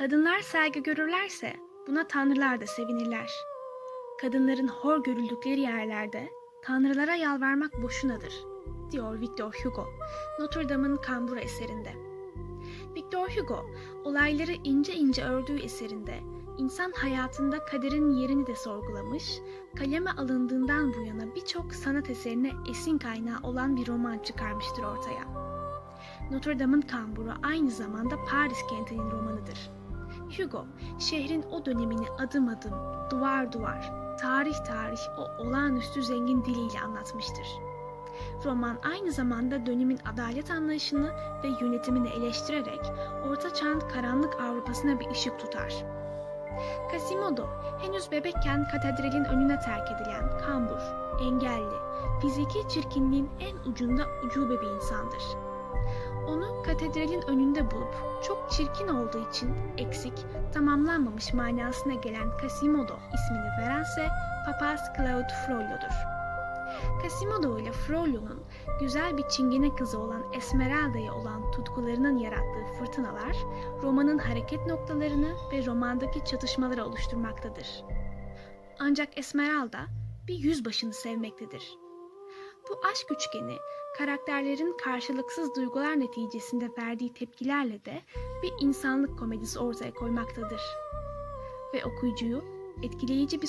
Kadınlar saygı görürlerse buna tanrılar da sevinirler. Kadınların hor görüldükleri yerlerde tanrılara yalvarmak boşunadır, diyor Victor Hugo, Notre Dame'ın kamburu eserinde. Victor Hugo, olayları ince ince ördüğü eserinde insan hayatında kaderin yerini de sorgulamış, kaleme alındığından bu yana birçok sanat eserine esin kaynağı olan bir roman çıkarmıştır ortaya. Notre Dame'ın kamburu aynı zamanda Paris kentinin romanıdır. Hugo, şehrin o dönemini adım adım, duvar duvar, tarih tarih o olağanüstü zengin diliyle anlatmıştır. Roman aynı zamanda dönemin adalet anlayışını ve yönetimini eleştirerek Orta Çağ'ın karanlık Avrupa'sına bir ışık tutar. Quasimodo henüz bebekken katedralin önüne terk edilen kambur, engelli, fiziki çirkinliğin en ucunda ucube bir insandır. Katedralin önünde bulup çok çirkin olduğu için eksik, tamamlanmamış manasına gelen Quasimodo ismini verense papaz Claude Frollo'dur. Quasimodo ile Frollo'nun güzel bir çingene kızı olan Esmeralda'ya olan tutkularının yarattığı fırtınalar romanın hareket noktalarını ve romandaki çatışmaları oluşturmaktadır. Ancak Esmeralda bir yüzbaşını sevmektedir. Bu aşk üçgeni karakterlerin karşılıksız duygular neticesinde verdiği tepkilerle de bir insanlık komedisi ortaya koymaktadır. Ve okuyucuyu etkileyici bir